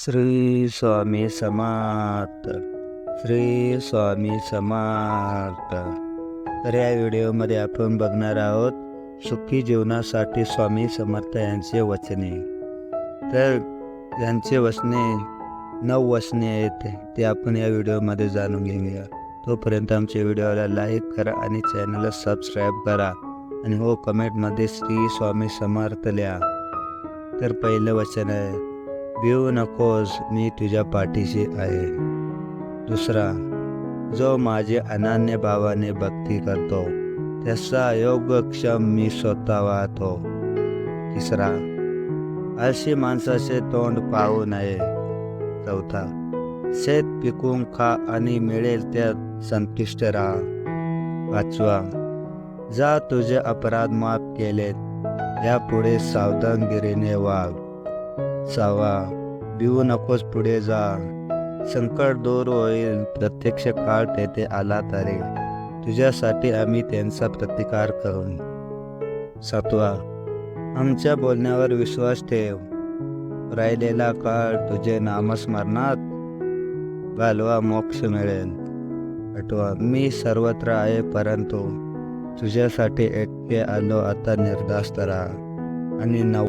श्री स्वामी समर्थ श्री स्वामी समर्थ तर या व्हिडिओमध्ये आपण बघणार आहोत सुखी जीवनासाठी स्वामी समर्थ यांचे वचने. तर यांचे वचने नऊ वचने आहेत ते आपण या व्हिडिओमध्ये जाणून घेऊया. तोपर्यंत आमच्या व्हिडिओला लाईक करा आणि चॅनलला सबस्क्राईब करा. आणि हो कमेंटमध्ये श्री स्वामी समर्थ लिहा. तर पहिलं वचन आहे भिऊ नकोस मी तुझ्या पाठीशी आहे. दुसरा जो माझे अनन्य भावाने भक्ती करतो त्याचा योगक्षम मी स्वतः वाहतो तिसरा आळशी माणसाचे तोंड पाहू नये. चौथा शेत पिकून खा आणि मिळेल त्यात संतुष्ट राहा. पाचवा जा तुझे अपराध माफ केलेत यापुढे सावधानगिरीने वाघ सावा भिवू नकोस पुढे जा. संकट दूर होईल प्रत्यक्ष काळ तेथे आला तरी. तुझ्यासाठी आम्ही त्यांचा प्रतिकार करू. सातवा आमच्या बोलण्यावर विश्वास ठेव. राहिलेला काळ तुझे नामस्मरणात घालवा मोक्ष मिळेल. आठवा मी सर्वत्र आहे परंतु तुझ्यासाठी एकटे आलो आता निर्धास्त राहा. आणि नव